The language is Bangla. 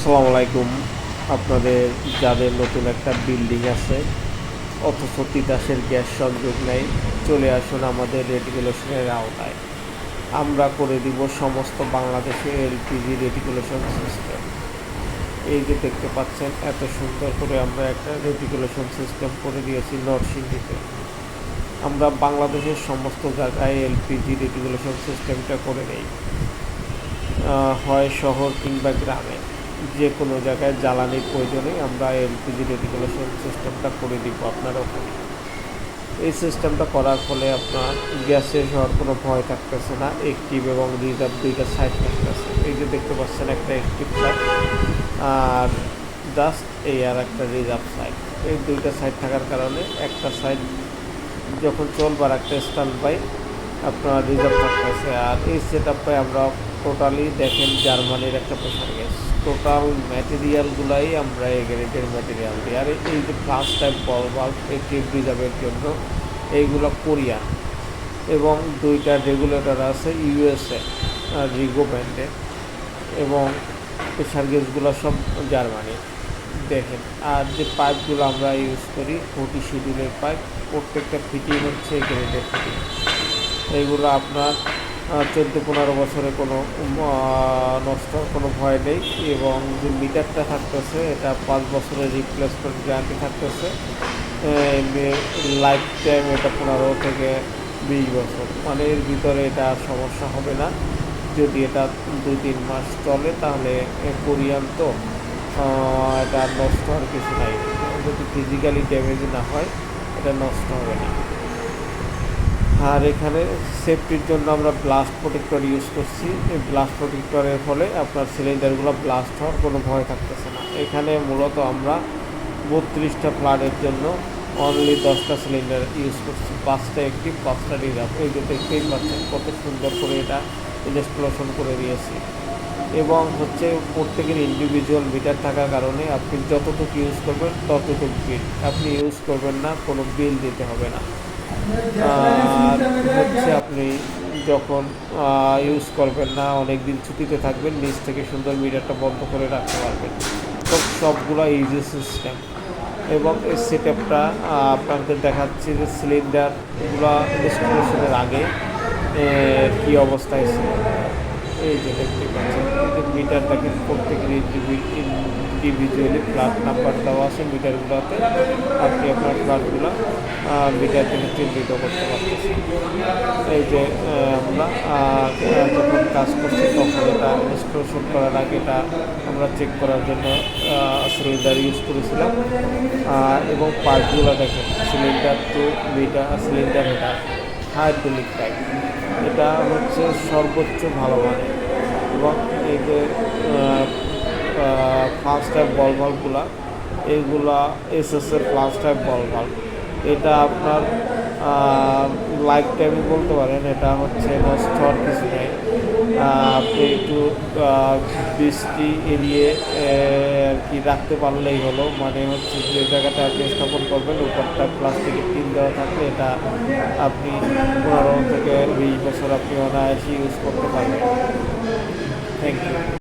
আসসালামু আলাইকুম। আপনাদের, যাদের নতুন একটা বিল্ডিং আছে, অথচ তিতাসের গ্যাস সংযোগ নেই, চলে আসুন আমাদের রেটিকুলেশনের আওতায়। আমরা করে দিব সমস্ত বাংলাদেশে এলপিজি রেটিকুলেশন সিস্টেম। এই যে দেখতে পাচ্ছেন, এত সুন্দর করে আমরা একটা রেটিকুলেশন সিস্টেম করে দিয়েছি নরসিংদীতে। আমরা বাংলাদেশের সমস্ত জায়গায় এলপিজি রেটিকুলেশন সিস্টেমটা করে নেই। হয় শহর কিংবা গ্রামে। যে কোনো জায়গায় জ্বালানির প্রয়োজনে আমরা এলপিজি রেটিকুলেশন সিস্টেমটা করে দিব আপনার ওখানে। এই সিস্টেমটা করার ফলে আপনার গ্যাস শেষ হওয়ার কোনো ভয় থাকতেছে না একটিভ এবং রিজার্ভ দুইটা সাইড থাকতেছে। এই যে দেখতে পাচ্ছেন একটা একটিভ সাইড আর জাস্ট এই আর একটা রিজার্ভ সাইড এই দুইটা সাইড থাকার কারণে একটা সাইড যখন চলবে একটা স্ট্যান্ড বাই আপনার রিজার্ভ থাকতেছে। আর এই সেট আমরা টোটালি দেখেন জার্মানির একটা প্রেশার গ্যাস টোটাল ম্যাটেরিয়ালগুলাই আমরা এই গ্রেডের ম্যাটেরিয়াল দিই। আর এই যে ফার্স্ট টাইম এই টিপ রিজার্ভের জন্য এইগুলো কোরিয়ান এবং দুইটা রেগুলেটর আছে ইউএসএ রিগো ব্র্যান্ডের এবং প্রেশার গ্যাসগুলো সব জার্মানি। দেখেন, আর যে পাইপগুলো আমরা ইউজ করি ফোর্টি শিডিউলের পাইপ প্রত্যেকটা ফিটিং হচ্ছে গ্রেডের ফিটিং এইগুলো আপনার চোদ্দ পনেরো বছরে কোনো নষ্ট, কোনো ভয় নেই এবং যে মিটারটা থাকতেছে, এটা পাঁচ বছরের রিপ্লেসমেন্ট গ্যারান্টি থাকতেছে লাইফ টাইম এটা পনেরো থেকে বিশ বছর। মানে এর ভিতরে এটা সমস্যা হবে না। যদি এটা দুই তিন মাস চলে, তাহলে কোরিয়ান তো এটা নষ্ট হওয়ার কিছু নাই। যদি ফিজিক্যালি ড্যামেজ না হয়, এটা নষ্ট হবে না। আর এখানে সেফটির জন্য আমরা ব্লাস্ট প্রোটেক্টর ইউজ করছি। এই ব্লাস্ট প্রোটেক্টরের ফলে আপনার সিলিন্ডারগুলো ব্লাস্ট হওয়ার কোনো ভয় থাকতেছে না। এখানে মূলত আমরা বত্রিশটা ফ্লাডের জন্য অনলি দশটা সিলিন্ডার ইউজ করছি। পাঁচটা একটি, পাঁচটা রিজার্ভ এই যে দেখতেই পাচ্ছেন, কত সুন্দর করে এটা ইনস্টলেশন করে দিয়েছি। এবং হচ্ছে প্রত্যেকের ইন্ডিভিজুয়াল মিটার থাকার কারণে আপনি যতটুকু ইউজ করবেন ততটুকু বিল আপনি ইউজ করবেন না, কোনো বিল দিতে হবে না। আর হচ্ছে আপনি যখন ইউজ করবেন না অনেক দিন ছুটিতে থাকবেন, নিচ থেকে সুন্দর মিটারটা বন্ধ করে রাখতে পারবেন। তো সবগুলো ইজি সিস্টেম এবং এই সেট আপটা আপনাদের দেখাচ্ছি যে সিলিন্ডারগুলো ইনস্টলেশনের আগে কী অবস্থায় ছিল। এই যে দেখতে পাচ্ছেন মিটারটা কিন্তু প্রত্যেকের ইন্ডিভিজুয়ালি ফ্ল্যাট নাম্বার দেওয়া আছে মিটারগুলোতে আপনি আপনার ফ্ল্যাটগুলো মিটার থেকে চিহ্নিত করতে পারতেছেন। এই যে আমরা যখন কাজ করছি, তখন এটা ইনস্টলেশন করার আগে এটা আমরা চেক করার জন্য সিলিন্ডার ইউজ করেছিলাম। এবং পার্টগুলো দেখেন সিলিন্ডার টু মিটার সিলিন্ডার এটা হাইড্রোলিক টাইপ এটা হচ্ছে সর্বোচ্চ ভালো মানের। এবং এই যে ফার্স্ট টাইপ বল ভাল্বগুলা এইগুলা এসএসের প্লাস টাইপ বল ভাল্ব এটা আপনার লাইফ টাইমে বলতে পারেন, এটা হচ্ছে নষ্ট কিছু নেই। আপনি একটু বৃষ্টি এড়িয়ে আর কি রাখতে পারলেই হলো। মানে হচ্ছে যে জায়গাটা আপনি স্থাপন করবেন, উপরটা প্লাস্টিকের টিন দেওয়া থাকলে এটা আপনি পনেরো থেকে বিশ বছর আপনি অনায়াসে ইউজ করতে পারবেন। Thank you